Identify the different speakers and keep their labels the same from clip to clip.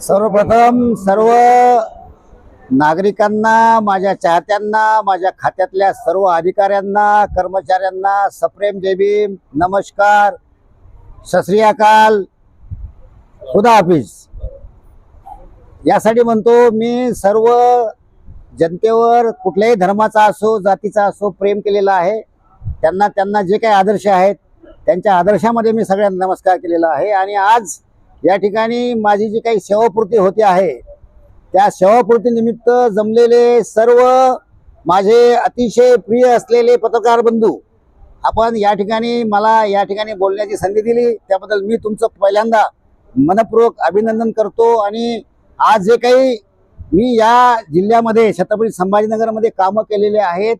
Speaker 1: सर्वप्रथम सर्व नागरिकांना माझ्या चाहत्यांना माझ्या खात्यातल्या सर्व अधिकाऱ्यांना कर्मचाऱ्यांना सप्रेम जय नमस्कार सश्री अकाल खुदा हाफिज. यासाठी म्हणतो मी सर्व जनतेवर कुठल्याही धर्माचा असो जातीचा असो प्रेम केलेला आहे. त्यांना त्यांना जे काही आदर्श आहेत त्यांच्या आदर्शामध्ये मी सगळ्यांना नमस्कार केलेला आहे. आणि आज या ठिकाणी माझी जी काही सेवापूर्ती होते आहे त्या सेवापूर्तीनिमित्त जमलेले सर्व माझे अतिशय प्रिय असलेले पत्रकार बंधू आपण या ठिकाणी मला या ठिकाणी बोलण्याची संधी दिली. त्याबद्दल मी तुमचं पहिल्यांदा मनपूर्वक अभिनंदन करतो. आणि आज जे काही मी या जिल्ह्यामध्ये छत्रपती संभाजीनगरमध्ये कामं केलेले आहेत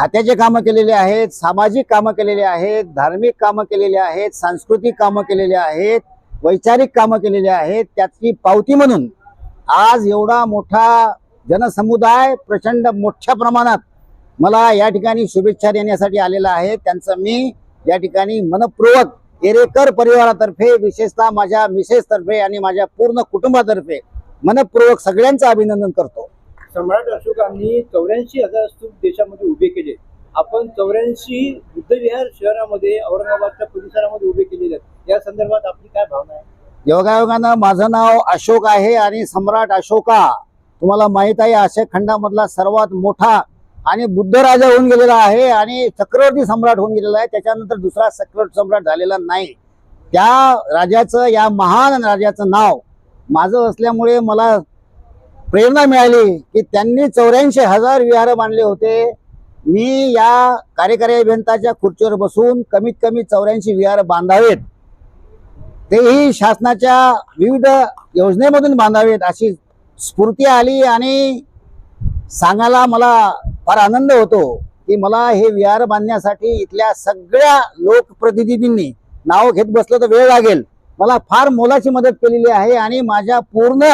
Speaker 1: खात्याचे कामं केलेले आहेत सामाजिक कामं केलेले आहेत धार्मिक कामं केलेले आहेत सांस्कृतिक कामं केलेले आहेत वैचारिक कामं केलेली आहेत. त्याची पावती म्हणून आज एवढा मोठा जनसमुदाय प्रचंड मोठ्या प्रमाणात मला या ठिकाणी शुभेच्छा देण्यासाठी आलेला आहे. त्यांचं मी या ठिकाणी मनपूर्वक एरेकर परिवारातर्फे विशेषतः माझ्या मिसेसतर्फे आणि माझ्या पूर्ण कुटुंबातर्फे मनपूर्वक सगळ्यांचं अभिनंदन करतो.
Speaker 2: सम्राट अशोकांनी चौऱ्याऐंशी हजार स्तूप देशामध्ये उभे केले. आपण चौऱ्याऐंशी बुद्धविहार शहरामध्ये औरंगाबादच्या परिसरामध्ये उभे केलेले आहेत. या संदर्भात आपली काय भावना आहे?
Speaker 1: योगायोगानं माझं नाव अशोक आहे आणि सम्राट अशोका. तुम्हाला माहीत आहे आशिया खंडामधला सर्वात मोठा आणि बुद्ध राजा होऊन गेलेला आहे आणि चक्रवर्ती सम्राट होऊन गेलेला आहे. त्याच्यानंतर दुसरा चक्रवर्ती सम्राट झालेला नाही. त्या राजाचं या महान राजाचं नाव माझं असल्यामुळे मला प्रेरणा मिळाली की त्यांनी चौऱ्याऐंशी हजार विहार बांधले होते. मी या कार्यकारी अभियंताच्या खुर्चीवर बसून कमीत कमी चौऱ्याऐंशी विहार बांधावेत. तेही शासनाच्या विविध योजनेमधून बांधावेत अशी स्फूर्ती आली आणि सांगायला मला फार आनंद होतो की मला हे विहार बांधण्यासाठी इथल्या सगळ्या लोकप्रतिनिधींनी नाव घेत बसलं तर वेळ लागेल. मला फार मोलाची मदत केलेली आहे आणि माझ्या पूर्ण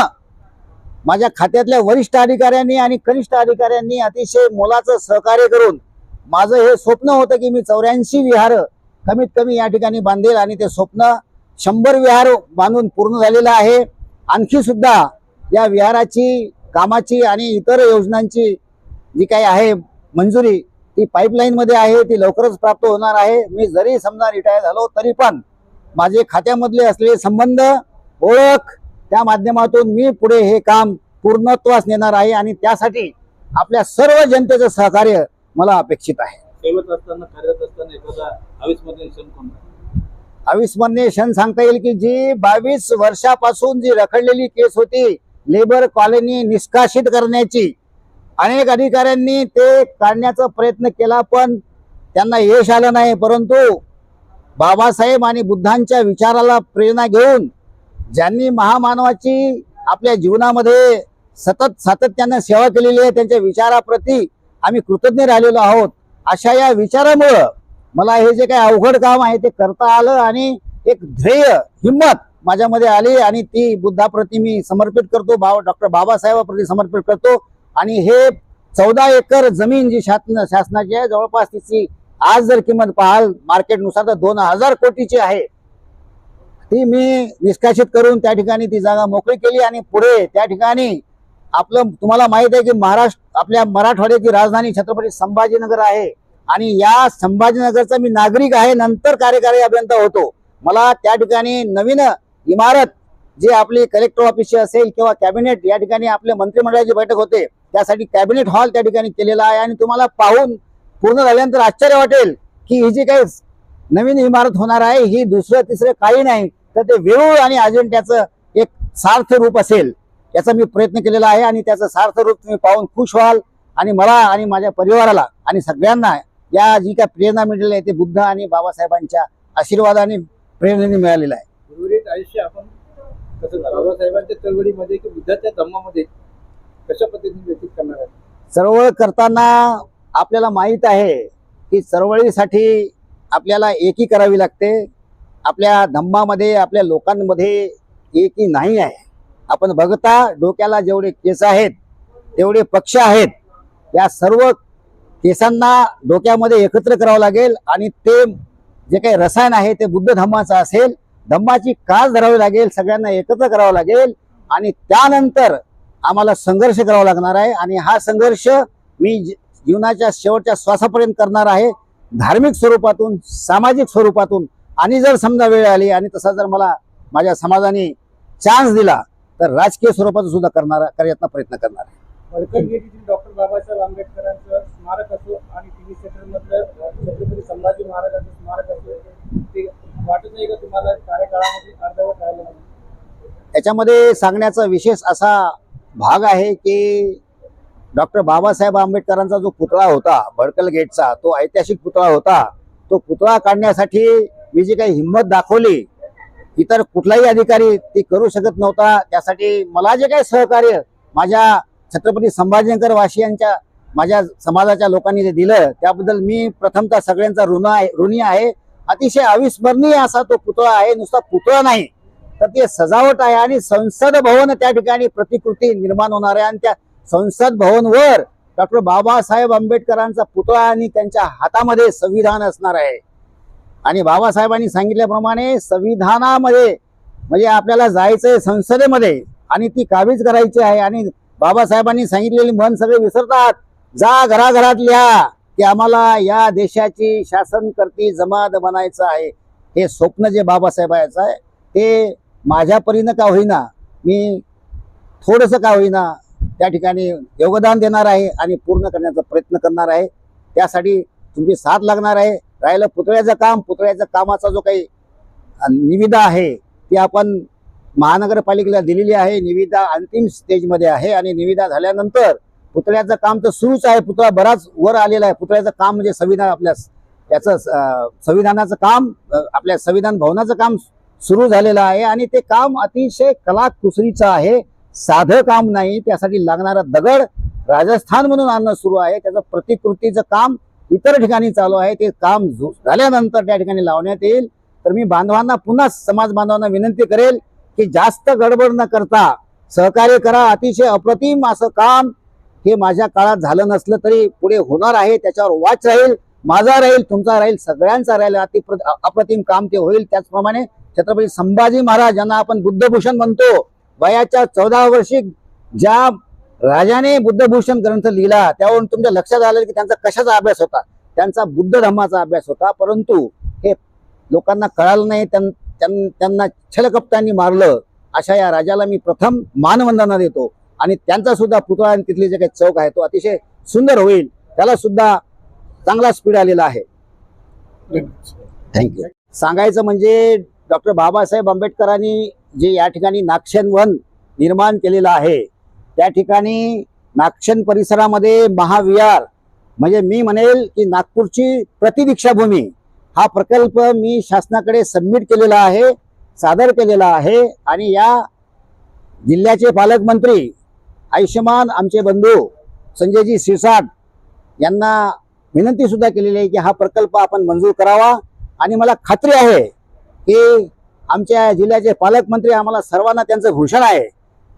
Speaker 1: माझ्या खात्यातल्या वरिष्ठ अधिकाऱ्यांनी आणि कनिष्ठ अधिकाऱ्यांनी अतिशय मोलाचं सहकार्य करून माझं हे स्वप्न होतं की मी चौऱ्याऐंशी विहार कमीत कमी या ठिकाणी बांधेल आणि ते स्वप्न शंभर विहार बांधून पूर्ण झालेलं आहे. आणखी सुद्धा या विहाराची कामाची आणि इतर योजनांची जी काही आहे मंजुरी ती पाईपलाईनमध्ये आहे ती लवकरच प्राप्त होणार आहे. मी जरी समजा रिटायर झालो तरी पण माझे खात्यामधले असलेले संबंध ओळख त्या माध्यमातून मी पुढे हे काम पूर्णत्वास नेणार आहे आणि त्यासाठी आपल्या सर्व जनतेचं सहकार्य मला अपेक्षित आहे.
Speaker 3: सेवत असताना कार्यरत असताना एखादा अविस्मरणीय क्षण कोणता?
Speaker 1: अविस्मरणीय क्षण सांगता येईल की जी बावीस वर्षापासून जी रखडलेली केस होती लेबर कॉलनी निष्कासित करण्याची अनेक अधिकाऱ्यांनी ते काढण्याचा प्रयत्न केला पण त्यांना यश आलं नाही. परंतु बाबासाहेब आणि बुद्धांच्या विचाराला प्रेरणा घेऊन ज्यांनी महामानवाची आपल्या जीवनामध्ये सतत सातत्यानं सेवा केलेली आहे त्यांच्या विचाराप्रती आम्ही कृतज्ञ राहिलेलो आहोत. अशा या विचारामुळं मला हे जे काही अवघड काम आहे ते करता आलं आणि एक ध्येय हिंमत माझ्यामध्ये आली आणि ती बुद्धाप्रती मी समर्पित करतो बाबा डॉक्टर बाबासाहेबाप्रती समर्पित करतो. आणि हे चौदा एकर जमीन जी शासन शासनाची आहे जवळपास तिची आज जर किंमत पाहाल मार्केटनुसार तर दोन हजार कोटीची आहे. ती मी निष्कासित करून त्या ठिकाणी ती जागा मोकळी केली आणि पुढे त्या ठिकाणी आपलं तुम्हाला माहीत आहे की महाराष्ट्र आपल्या मराठवाड्याची राजधानी छत्रपती संभाजीनगर आहे आणि या संभाजीनगरचा मी नागरिक आहे नंतर कार्यकारी अभियंता होतो. मला त्या ठिकाणी नवीन इमारत जे आपली कलेक्टर ऑफिस असेल किंवा कॅबिनेट या ठिकाणी आपल्या मंत्रिमंडळाची बैठक होते त्यासाठी कॅबिनेट हॉल त्या ठिकाणी केलेला आहे. आणि तुम्हाला पाहून पूर्ण झाल्यानंतर आश्चर्य वाटेल की ही जी काही नवीन इमारत होणार आहे ही दुसरं तिसरं काही नाही. तर ते वेरूळ आणि अजिंठ्याचं एक सार्थ रूप असेल याचा मी प्रयत्न केलेला आहे आणि त्याचं सार्थ रूप तुम्ही पाहून खुश व्हाल. आणि मला आणि माझ्या परिवाराला आणि सगळ्यांना या जी काय प्रेरणा मिळालेली आहे ते बुद्ध आणि बाबासाहेबांच्या आशीर्वादाने प्रेरणेने मिळालेलं आहे.
Speaker 2: उर्वरित आयुष्य आपण कसं बाबासाहेबांच्या चळवळीमध्ये की बुद्धाच्या धम्मामध्ये कशा पद्धतीने व्यतीत करणार आहे?
Speaker 1: चळवळ करताना आपल्याला माहीत आहे की चळवळीसाठी आपल्याला एकी करावी लागते. आपल्या धम्मामध्ये आपल्या लोकांमध्ये एकी नाही आहे. आपण बघता डोक्याला जेवढे केस आहेत तेवढे पक्ष आहेत. या सर्व केसांना डोक्यामध्ये एकत्र करावं लागेल आणि ते जे काही रसायन आहे ते बुद्ध धम्माचं असेल धम्माची कास धरावी लागेल सगळ्यांना एकत्र करावं लागेल आणि त्यानंतर आम्हाला संघर्ष करावा लागणार आहे. आणि हा संघर्ष मी जी- जीवनाच्या शेवटच्या श्वासापर्यंत करणार आहे. धार्मिक स्वरूपातून सामाजिक स्वरूपातून आणि जर समजा वेळ आली आणि तसा जर मला माझ्या समाजाने चान्स दिला तर राजकीय स्वरूपाचा सुद्धा करणार करण्याचा प्रयत्न करणार आहे
Speaker 2: वडकर गेट येथील डॉक्टर बाबासाहेब आंबेडकरांचं स्मारक असो आणि टीव्ही सेंटर मधलं छत्रपती संभाजी महाराजांचं स्मारक असो ते वाटत नाही का तुम्हाला कार्यकाळामध्ये अर्धवट राहिलं म्हणून?
Speaker 1: याच्यामध्ये सांगण्याचा विशेष असा भाग आहे की डॉक्टर बाबासाहेब आंबेडकरांचा जो पुतळा होता भडकल गेटचा तो ऐतिहासिक पुतळा होता. तो पुतळा काढण्यासाठी मी जी काही हिंमत दाखवली इतर कुठलाही अधिकारी ती करू शकत नव्हता. त्यासाठी मला जे काही सहकार्य माझ्या छत्रपती संभाजीनगर वासियांच्या माझ्या समाजाच्या लोकांनी जे दिलं त्याबद्दल मी प्रथमतः सगळ्यांचा ऋण आहे ऋणी आहे. अतिशय अविस्मरणीय असा तो पुतळा आहे. नुसता पुतळा नाही तर ते सजावट आहे आणि संसद भवन त्या ठिकाणी प्रतिकृती निर्माण होणार आहे आणि त्या संसद भवनवर डॉक्टर बाबासाहेब आंबेडकरांचा पुतळा आणि त्यांच्या हातामध्ये संविधान असणार आहे. आणि बाबासाहेबांनी सांगितल्याप्रमाणे संविधानामध्ये म्हणजे आपल्याला जायचंय संसदेमध्ये आणि ती काबीज करायची आहे. आणि बाबासाहेबांनी सांगितलेली मन सगळे विसरतात. जा घराघरात लिहा की आम्हाला या देशाची शासनकर्ती जमात बनायचं आहे. हे स्वप्न जे बाबासाहेबांचं आहे ते माझ्या परीनं का होईना मी थोडंसं का होईना त्या ठिकाणी योगदान देणार आहे आणि पूर्ण करण्याचा प्रयत्न करणार आहे. त्यासाठी तुमची साथ लागणार आहे. राहिलं पुतळ्याचं काम पुतळ्याच्या कामाचा जो काही निविदा आहे ती आपण महानगरपालिकेला दिलेली आहे. निविदा अंतिम स्टेजमध्ये आहे आणि निविदा झाल्यानंतर पुतळ्याचं काम तर सुरूच आहे. पुतळा बराच वर आलेला आहे. पुतळ्याचं काम म्हणजे संविधान आपल्या याचं संविधानाचं काम आपल्या संविधान भवनाचं काम सुरू झालेलं आहे आणि ते काम अतिशय कलाकुसरीचं आहे. साधं काम नाही त्यासाठी लागणारा दगड राजस्थान म्हणून आणणं सुरू आहे. त्याचं प्रतिकृतीचं काम इतर ठिकाणी चालू आहे. ते काम झाल्यानंतर त्या ठिकाणी लावण्यात येईल. तर मी बांधवांना पुन्हा समाज बांधवांना विनंती करेल की जास्त गडबड न करता सहकार्य करा. अतिशय अप्रतिम असं काम हे माझ्या काळात झालं नसलं तरी पुढे होणार आहे. त्याच्यावर वाच राहील माझा राहील तुमचा राहील सगळ्यांचा राहील. अति अप्रतिम काम ते होईल. त्याचप्रमाणे छत्रपती संभाजी महाराज यांना आपण बुद्धभूषण म्हणतो. वयाच्या चौदा वर्षी ज्या राजाने बुद्धभूषण ग्रंथ लिहिला त्यावरून तुमच्या लक्षात आलं की त्यांचा कशाचा अभ्यास होता? त्यांचा बुद्ध धर्माचा अभ्यास होता. परंतु हे लोकांना कळालं नाही त्यां- त्यां- त्यांना छलकपटांनी मारलं. अशा या राजाला मी प्रथम मानवंदना देतो. आणि त्यांचा सुद्धा पुतळा आणि तिथले जे काही चौक आहे तो अतिशय सुंदर होईल. त्याला सुद्धा चांगला स्पीड आलेला आहे. थँक्यू सांगायचं म्हणजे डॉक्टर बाबासाहेब आंबेडकरांनी जे या ठिकाणी नाक्षन वन निर्माण केलेलं आहे त्या ठिकाणी नाक्षन परिसरामध्ये महाविहार म्हणजे मी म्हणेल की नागपूरची प्रतिदीक्षाभूमी हा प्रकल्प मी शासनाकडे सबमिट केलेला आहे सादर केलेला आहे आणि या जिल्ह्याचे पालकमंत्री आयुष्यमान आमचे बंधू संजयजी सिरसाट यांना विनंतीसुद्धा केलेली आहे की हा प्रकल्प आपण मंजूर करावा. आणि मला खात्री आहे की आमच्या जिल्ह्याचे पालकमंत्री आम्हाला सर्वांना त्यांचं भूषण आहे.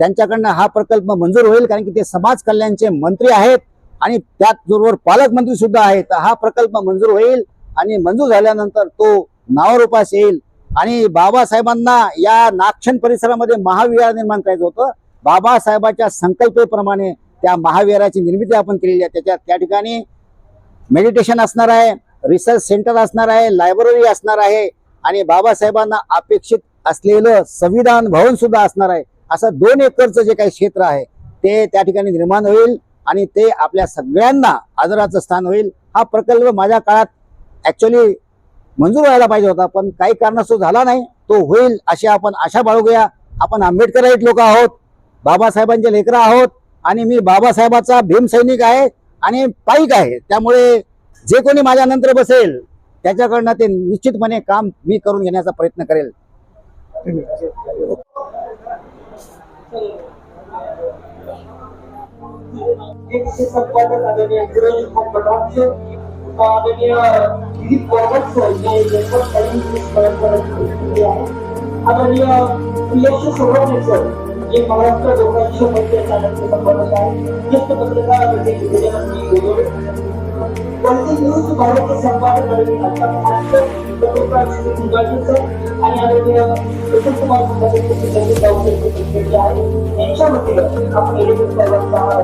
Speaker 1: त्यांच्याकडनं हा प्रकल्प मंजूर होईल कारण की ते समाज कल्याणचे मंत्री आहेत आणि त्याचबरोबर पालकमंत्री सुद्धा आहेत. तर हा प्रकल्प मंजूर होईल आणि मंजूर झाल्यानंतर तो नावारूपास येईल. आणि बाबासाहेबांना या नागशन परिसरामध्ये महाविहार निर्माण करायचं होतं. बाबासाहेबाच्या संकल्पेप्रमाणे त्या महाविहाराची निर्मिती आपण केलेली आहे. त्याच्यात त्या ठिकाणी मेडिटेशन असणार आहे रिसर्च सेंटर असणार आहे लायब्ररी असणार आहे. आणि बाबासाहेबांना अपेक्षित असलेलं संविधान भवन सुद्धा असणार आहे. असं दोन एकरचं जे काही क्षेत्र आहे ते त्या ठिकाणी निर्माण होईल आणि ते आपल्या सगळ्यांना आदराचं स्थान होईल. हा प्रकल्प माझ्या काळात ॲक्च्युली मंजूर व्हायला पाहिजे होता पण काही कारणास्तव झाला नाही. तो होईल अशी आपण आशा बाळगूया. आपण आंबेडकराईट लोक आहोत बाबासाहेबांचे लेकरं आहोत आणि मी बाबासाहेबाचा भीमसैनिक आहे आणि पाईक आहे. त्यामुळे जे कोणी माझ्या नंतर बसेल त्याच्याकडनं ते निश्चितपणे काम मी करून घेण्याचा प्रयत्न करेल.
Speaker 4: आहे महाराष्ट्र न्यूज भारत संपादक आणि आदरणीय कुमार यांच्या वतीनं आपण एलिमेंट सर्वांचा हा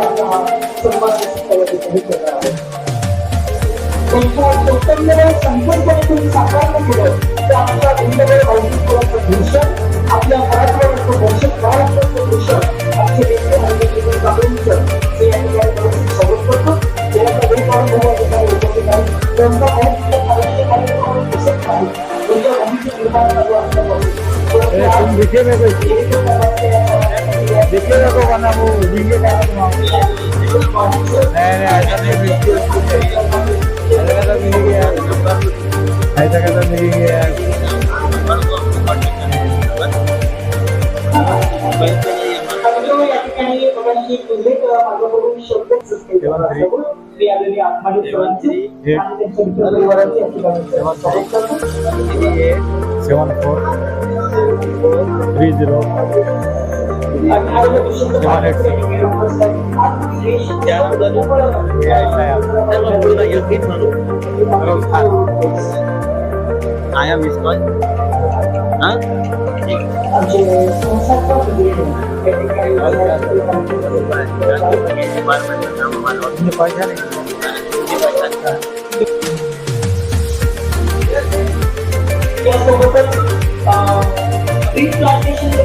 Speaker 4: आणि हा सन्मान त्यांच्या कर्तव्याला संपूर्णपणे केलं तर आमच्या भिन्नवेळ भौतिकत्वाचं आपल्या मराठवाड्याचं
Speaker 2: तुम दिखे मेरे को दिखे मेरे को वरना वो वीडियो का नहीं नहीं ऐसा नहीं वीडियो ऐसा कैसा मिलेगी यार ऐसा कैसा मिलेगी यार
Speaker 4: या ठिकाणी बघायची उल्लेख माझ्याकडून शब्दच असल्यामुळे मी आलेली आत्माने सरांचे आणि त्यांच्या मित्र परिवाराचे या ठिकाणी स्वागत करतो.
Speaker 2: सेवन फोर थ्री झिरो
Speaker 4: आणि आरोग्य विषयक
Speaker 2: सेवन एट
Speaker 4: या ठिकाणी उपस्थित आहेत. आज देश
Speaker 3: आया मिस कॉल हाँ
Speaker 4: आमचे संस्थापक जे या ठिकाणी
Speaker 2: पैसा नहीं
Speaker 4: यासोबतच tree plantation